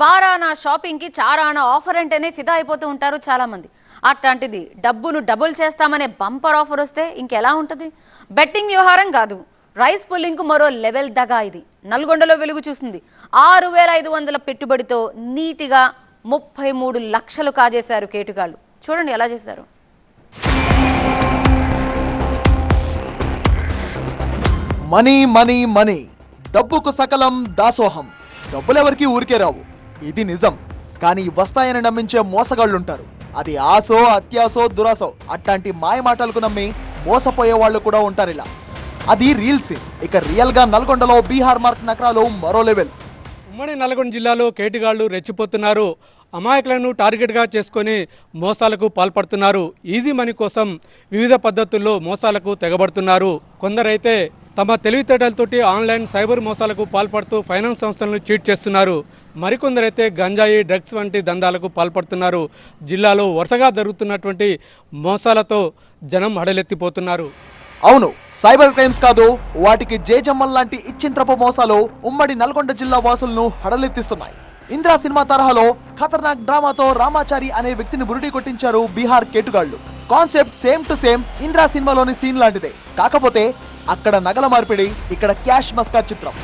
బారానా షాపింగ్కి చారానా ఆఫర్ అంటేనే ఫిదా అయిపోతూ ఉంటారు చాలామంది. అట్లాంటిది డబ్బును డబుల్ చేస్తామనే బంపర్ ఆఫర్ వస్తే ఇంకెలా ఉంటుంది? బెట్టింగ్ వ్యవహారం కాదు. రైస్ పుల్లింగ్కు మరో లెవెల్ దగా ఇది. నల్గొండలో వెలుగు చూసింది. ఆరు వేల ఐదు వందల పెట్టుబడితో నీటిగా ముప్పై మూడు లక్షలు కాజేశారు కేటుగాళ్ళు. చూడండి ఎలా చేశారు. Money money money. డబ్బుకు సకలం దాసోహం. డబ్బులెవరికి ఊరికే రావు. ఇది నిజం. కానీ వస్తాయని నమ్మించే మోసగాళ్ళుంటారు. అది ఆసో అత్యాసో దురాసో. అట్లాంటి మాయ మాటలకు నమ్మి మోసపోయే వాళ్ళు కూడా ఉంటారు ఇలా. అది రీల్స్ ఇక రియల్గా నల్గొండలో బీహార్ మార్క్ నగరాలు మరో లెవెల్ ఉమ్మడి నల్గొండ జిల్లాలో కేటుగాళ్ళు రెచ్చిపోతున్నారు. అమాయకులను టార్గెట్గా చేసుకొని మోసాలకు పాల్పడుతున్నారు. ఈజీ మనీ కోసం వివిధ పద్ధతుల్లో మోసాలకు తెగబడుతున్నారు. కొందరైతే తమ తెలివితేటలతోటి ఆన్లైన్ సైబర్ మోసాలకు పాల్పడుతూ ఫైనాన్స్ సంస్థలను చీట్ చేస్తున్నారు. మరికొందరైతే గంజాయి డ్రగ్స్ వంటి దందాలకు పాల్పడుతున్నారు. జిల్లాలో వరుసగా జరుగుతున్నటువంటి మోసాలతో జనం హడలెత్తిపోతున్నారు. అవును సైబర్ క్రైమ్స్ కాదు వాటికి జేజమ్మల్ లాంటి ఇచ్చింత్రపు మోసాలు ఉమ్మడి నల్గొండ జిల్లా వాసులను హడలెత్తిస్తున్నాయి. ఇంద్రా సినిమా తరహాలో ఖతర్నాక్ డ్రామాతో రామాచారి అనే వ్యక్తిని బురుడి కొట్టించారు Bihar కేటుగాళ్ళు concept same to same Indra సినిమాలోని సీన్ లాంటిదే. కాకపోతే అక్కడ నగల మార్పిడి ఇక్కడ క్యాష్ మస్కా చిత్రం.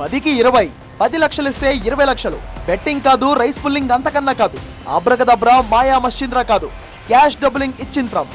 పదికి ఇరవై పది లక్షలు ఇస్తే ఇరవై లక్షలు. బెట్టింగ్ కాదు రైస్ పుల్లింగ్ అంతకన్నా కాదు. అబ్రగదబ్రా మాయా మశ్చింద్ర కాదు. క్యాష్ డబులింగ్ ఇచ్చింత్రం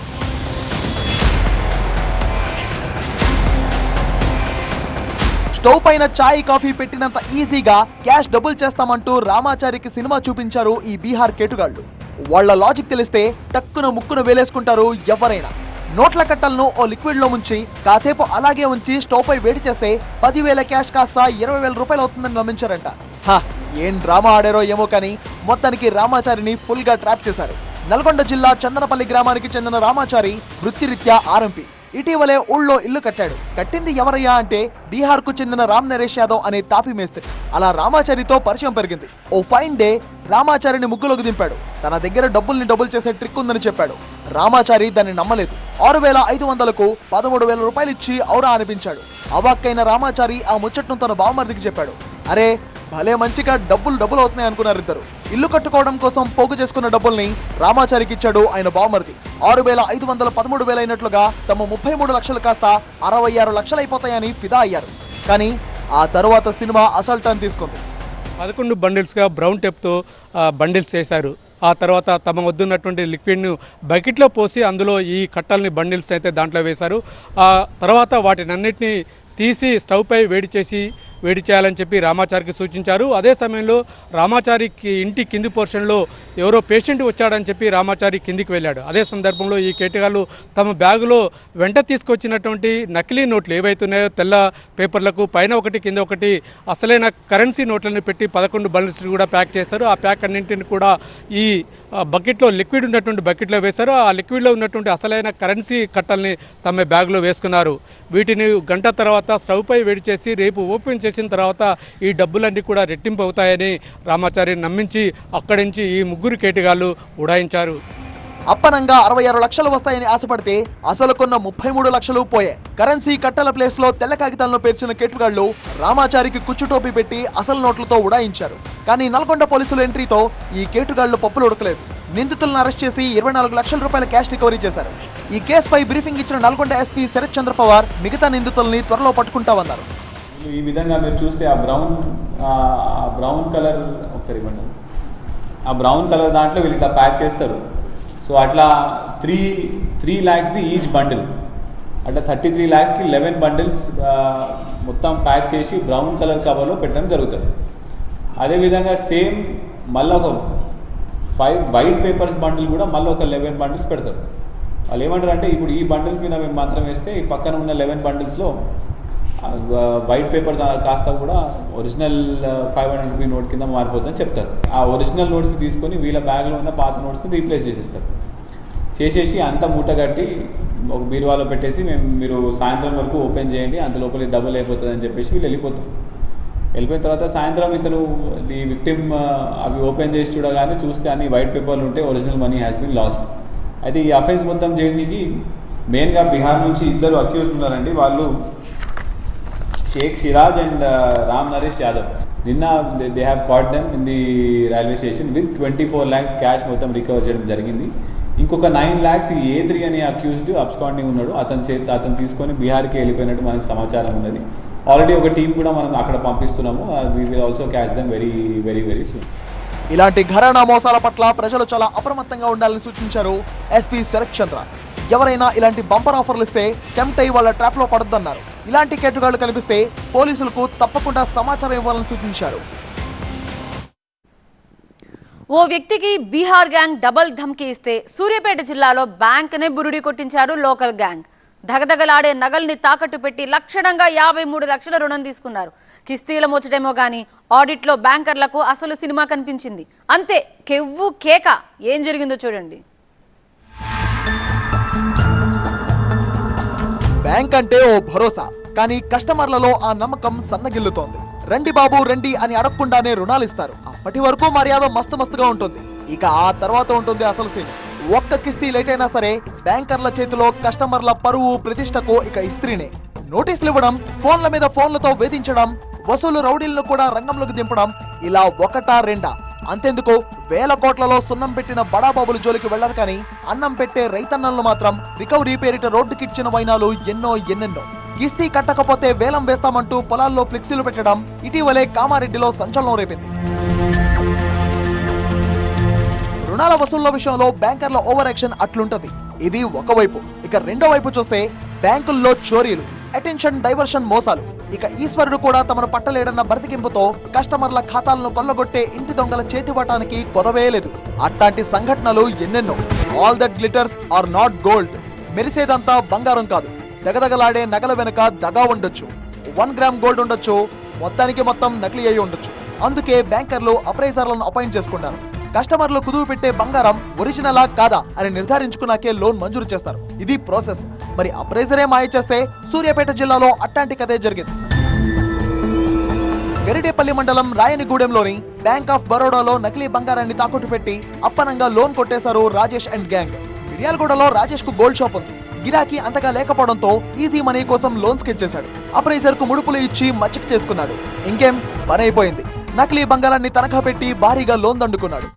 స్టవ్ పైన చాయ్ కాఫీ పెట్టినంత ఈజీగా క్యాష్ డబుల్ చేస్తామంటూ రామాచారికి సినిమా చూపించారు ఈ బీహార్ కేటుగాళ్ళు వాళ్ళ లాజిక్ తెలిస్తే టక్కున ముక్కున వేలేసుకుంటారు ఎవరైనా. నోట్ల కట్టలను ఓ లిక్విడ్లో ముంచి కాసేపు అలాగే ఉంచి స్టవ్ పై వేడి చేస్తే పదివేల క్యాష్ కాస్త ఇరవై వేల రూపాయలు అవుతుందని నమ్మించారంట హా ఏం డ్రామా ఆడారో ఏమో కానీ మొత్తానికి రామాచారిని ఫుల్గా ట్రాప్ చేశారు. నల్గొండ జిల్లా చందనపల్లి గ్రామానికి చెందిన రామాచారి వృత్తిరీత్యా ఆర్ఎంపీ ఇటీవలే ఊళ్ళో ఇల్లు కట్టాడు. కట్టింది ఎవరయ్యా అంటే బీహార్కు చెందిన రామ్ నరేష్ యాదవ్ అనే తాపి మేస్త్రి. అలా రామాచారితో పరిచయం పెరిగింది. ఓ ఫైన్ డే రామాచారిని ముగ్గులోకి దింపాడు. తన దగ్గర డబ్బుల్ని డబుల్ చేసే ట్రిక్ ఉందని చెప్పాడు. రామాచారి దాన్ని నమ్మలేదు. ఆరు వేల ఐదు వందలకు పదమూడు వేల రూపాయలు ఇచ్చి ఔరా అనిపించాడు. అవాక్కైన రామాచారి ఆ ముచ్చట్ను తన బావమరిదికి చెప్పాడు. అరే భలే మంచిగా డబ్బులు డబ్బులు అవుతున్నాయి అనుకున్నారు ఇద్దరు ఇల్లు కట్టుకోవడం కోసం పోగు చేసుకున్న డబ్బుల్ని రామాచారికి ఇచ్చాడు ఆయన బావమరిది ఆరు వేల ఐదు వందల పదమూడు వేలు అయినట్లుగా తమ ముప్పై మూడు లక్షలు కాస్త అరవై ఆరు లక్షలు అయిపోతాయని ఫిదా అయ్యారు. కానీ ఆ తరువాత సినిమా అసలు టర్న్ తీసుకుంది. పదకొండు బండిల్స్గా బ్రౌన్ టెప్తో బండిల్స్ చేశారు. ఆ తర్వాత తమ వద్దున్నటువంటి లిక్విడ్ను బకెట్లో పోసి అందులో ఈ కట్టల్ని బండిల్స్ అయితే దాంట్లో వేశారు. ఆ తర్వాత వాటినన్నిటిని తీసి స్టవ్పై వేడి చేసి వేడి చేయాలని చెప్పి రామాచారికి సూచించారు. అదే సమయంలో రామాచారికి ఇంటి కింది పోర్షన్లో ఎవరో పేషెంట్ వచ్చాడని చెప్పి రామాచారి కిందికి వెళ్ళాడు. అదే సందర్భంలో ఈ కేటగాళ్ళు తమ బ్యాగులో వెంట తీసుకొచ్చినటువంటి నకిలీ నోట్లు ఏవైతున్నాయో తెల్ల పేపర్లకు పైన ఒకటి కింద ఒకటి అసలైన కరెన్సీ నోట్లను పెట్టి పదకొండు బల్స్ కూడా ప్యాక్ చేశారు. ఆ ప్యాక్ అన్నింటిని కూడా ఈ బకెట్లో లిక్విడ్ ఉన్నటువంటి బకెట్లో వేశారు. ఆ లిక్విడ్లో ఉన్నటువంటి అసలైన కరెన్సీ కట్టల్ని తమ బ్యాగ్లో వేసుకున్నారు. వీటిని గంట తర్వాత స్టవ్పై వేడి చేసి రేపు ఓపెన్ చేసిన తర్వాత ఈ డబ్బులన్నీ కూడా రెట్టింపు అవుతాయని రామాచారిని నమ్మించి అక్కడి నుంచి ఈ ముగ్గురు కేటగాళ్ళు ఉడాయించారు. అప్పనంగా అరవై ఆరు లక్షలు వస్తాయని ఆశపడితే అసలు కొన్న ముప్పై మూడు లక్షలు పోయాయి కరెన్సీ కట్టల ప్లేస్లో తెల్ల కాగితాలను పేర్చిన కేటుగాళ్ళు రామాచారికి కుచ్చుటోపీ పెట్టి అసలు నోట్లతో ఉడాయించారు. కానీ నల్గొండ పోలీసుల ఎంట్రీతో ఈ కేటుగాళ్ళు పప్పులు ఉడకలేదు. నిందితులను అరెస్ట్ చేసి ఇరవై నాలుగు లక్షల రూపాయల క్యాష్ రికవరీ చేశారు. ఈ కేసుపై బ్రీఫింగ్ ఇచ్చిన నల్గొండ ఎస్పీ శరత్ చంద్ర పవార్ మిగతా నిందితుల్ని త్వరలో పట్టుకుంటామన్నారు. ఈ విధంగా మీరు చూస్తే ఆ బ్రౌన్ ఆ బ్రౌన్ కలర్ ఒకసారి ఇవ్వండి. ఆ బ్రౌన్ కలర్ దాంట్లో వీళ్ళు ఇట్లా ప్యాక్ చేస్తారు. సో అట్లా త్రీ త్రీ ల్యాక్స్ది ఈచ్ బండిల్ అట్లా థర్టీ త్రీ ల్యాక్స్కి లెవెన్ బండిల్స్ మొత్తం ప్యాక్ చేసి బ్రౌన్ కలర్ కవర్లో పెట్టడం జరుగుతుంది. అదేవిధంగా సేమ్ మళ్ళీ ఒక ఫైవ్ వైట్ పేపర్స్ బండిల్ కూడా మళ్ళీ ఒక లెవెన్ బండిల్స్ పెడతారు. వాళ్ళు ఏమంటారు అంటే ఇప్పుడు ఈ బండిల్స్ మీద మేము మాత్రం వేస్తే ఈ పక్కన ఉన్న లెవెన్ బండిల్స్లో వైట్ పేపర్ కాస్త కూడా original five hundred rupee note కింద మారిపోతుందని చెప్తారు. ఆ ఒరిజినల్ నోట్స్ తీసుకొని వీళ్ళ బ్యాగ్లో ఉన్న పాత నోట్స్ని రీప్లేస్ చేసేస్తారు. చేసేసి అంత మూట కట్టి ఒక బీరువాలో పెట్టేసి మేము మీరు సాయంత్రం వరకు ఓపెన్ చేయండి అంత లోపల డబుల్ అయిపోతుంది అని చెప్పేసి వీళ్ళు వెళ్ళిపోతారు. వెళ్ళిపోయిన తర్వాత సాయంత్రం ఇతను ఈ విక్టిమ్ అవి ఓపెన్ చేసి చూడగానే చూస్తే అన్ని వైట్ పేపర్లు ఉంటే original money has been lost అయితే ఈ అఫెన్స్ మొత్తం చేయడానికి మెయిన్గా బీహార్ నుంచి ఇద్దరు అక్యూజ్ ఉన్నారండి. వాళ్ళు షేక్ షిరాజ్ అండ్ రామ్ నరేష్ యాదవ్ నిన్న they have caught them in the railway station with twenty four lakhs cash మొత్తం రికవర్ చేయడం జరిగింది. ఇంకొక నైన్ ల్యాక్స్ ఈ ఏ త్రీ అనే అక్యూజ్డ్ అబ్స్కాండింగ్ ఉన్నాడు. అతని చేతి అతను తీసుకొని బీహార్కి వెళ్ళిపోయినట్టు మనకు సమాచారం ఉన్నది. ఆల్రెడీ ఒక టీం కూడా మనం అక్కడ పంపిస్తున్నాము. We will also catch them very very very soon ఇలాంటి ఘరానా మోసాల పట్ల ప్రజలు చాలా అప్రమత్తంగా ఉండాలని సూచించారు ఎస్పీ శరత్ చంద్ర ఎవరైనా ఇలాంటి బంపర్ ఆఫర్లు ఇస్తే టెంప్ట్ అయ్యి వాళ్ళ ట్రాప్లో పడొద్దన్నారు. ఇలాంటి కేటుగాళ్ళు కనిపిస్తే పోలీసులకు తప్పకుండా సమాచారం ఇవ్వాలని సూచించారు. ఓ వ్యక్తికి బీహార్ గ్యాంగ్ డబల్ ధమ్కి ఇస్తే సూర్యాపేట జిల్లాలో బ్యాంక్నే బురుడి కొట్టించారు లోకల్ గ్యాంగ్. దగదగలాడే నగల్ని తాకట్టు పెట్టి లక్షణంగా యాభై మూడు లక్షల రుణం తీసుకున్నారు. కిస్తీల ముచ్చటేమో గానీ ఆడిట్లో బ్యాంకర్లకు అసలు సినిమా కనిపించింది. అంతే కెవ్వు కేక. ఏం జరిగిందో చూడండి. బ్యాంక్ అంటే ఓ భరోసా. కానీ కస్టమర్లలో ఆ నమ్మకం సన్నగిల్లుతోంది. రండి బాబు రండి అని అడగకుండానే రుణాలు ఇస్తారు. అప్పటి వరకు మర్యాద మస్తు మస్తుగా ఉంటుంది. ఇక ఆ తర్వాత ఉంటుంది అసలు సీన్. ఒక్క కిస్తీ లేట్ అయినా సరే బ్యాంకర్ల చేతిలో కస్టమర్ల పరువు ప్రతిష్టకు ఇక ఇస్త్రీనే. నోటీసులు ఇవ్వడం ఫోన్ల మీద ఫోన్లతో వేధించడం వసూలు రౌడీలను కూడా రంగంలోకి దింపడం ఇలా ఒకటా రెండా? అంతెందుకు వేల కోట్లలో సున్నం పెట్టిన బడాబాబుల జోలికి వెళ్ళరు కానీ అన్నం పెట్టే రైతన్నలను మాత్రం రికవరీ పేరిట రోడ్డుకిచ్చిన వైనాలు ఎన్నో ఎన్నెన్నో. కిస్తీ కట్టకపోతే వేలం వేస్తామంటూ పొలాల్లో ఫ్లెక్సీలు పెట్టడం ఇటీవలే కామారెడ్డిలో సంచలనం రేపింది. రుణాల వసూళ్ళ విషయంలో బ్యాంకర్ల ఓవర్ యాక్షన్ అట్లుంటది. ఇది ఒకవైపు. ఇక రెండో వైపు చూస్తే బ్యాంకుల్లో చోరీలు అటెన్షన్ డైవర్షన్ మోసాలు. ఇక ఈశ్వరుడు కూడా తమను పట్టలేడన్న బ్రతికింపుతో కస్టమర్ల ఖాతాలను కొల్లగొట్టే ఇంటి దొంగల చేతివటానికి కొదవేయలేదు అట్లాంటి సంఘటనలు ఎన్నెన్నో. All that glitters are not gold మెరిసేదంతా బంగారం కాదు. దగదగలాడే నగల వెనుక దగా ఉండొచ్చు. వన్ గ్రామ్ గోల్డ్ ఉండొచ్చు. మొత్తానికి మొత్తం నకిలీ అయి ఉండొచ్చు. అందుకే బ్యాంకర్లు అప్రైజర్లను అపాయింట్ చేసుకుంటారు. కస్టమర్లు కుదువు పెట్టే బంగారం ఒరిజినలా కాదా అని నిర్ధారించుకున్నాకే లోన్ మంజూరు చేస్తారు. ఇది ప్రాసెస్. మరి అప్రైజరే మాయ చేస్తే సూర్యాపేట జిల్లాలో అట్లాంటి కథే జరిగింది. గరిడేపల్లి మండలం రాయనిగూడెంలోని బ్యాంక్ ఆఫ్ బరోడాలో నకిలీ బంగారాన్ని తాకట్టు పెట్టి అప్పనంగా లోన్ కొట్టేశారు రాజేష్ అండ్ గ్యాంగ్. మిర్యాలగూడలో రాజేష్కు గోల్డ్ షాప్ ఉంది. గిరాకీ అంతగా లేకపోవడంతో ఈజీ మనీ కోసం లోన్ స్కెచ్ చేశాడు అప్రైజర్కు ముడుపులు ఇచ్చి మచ్చిక చేసుకున్నాడు. ఇంకేం? పని అయిపోయింది నకిలీ బంగారాన్ని తనఖా పెట్టి భారీగా లోన్ దండుకున్నాడు.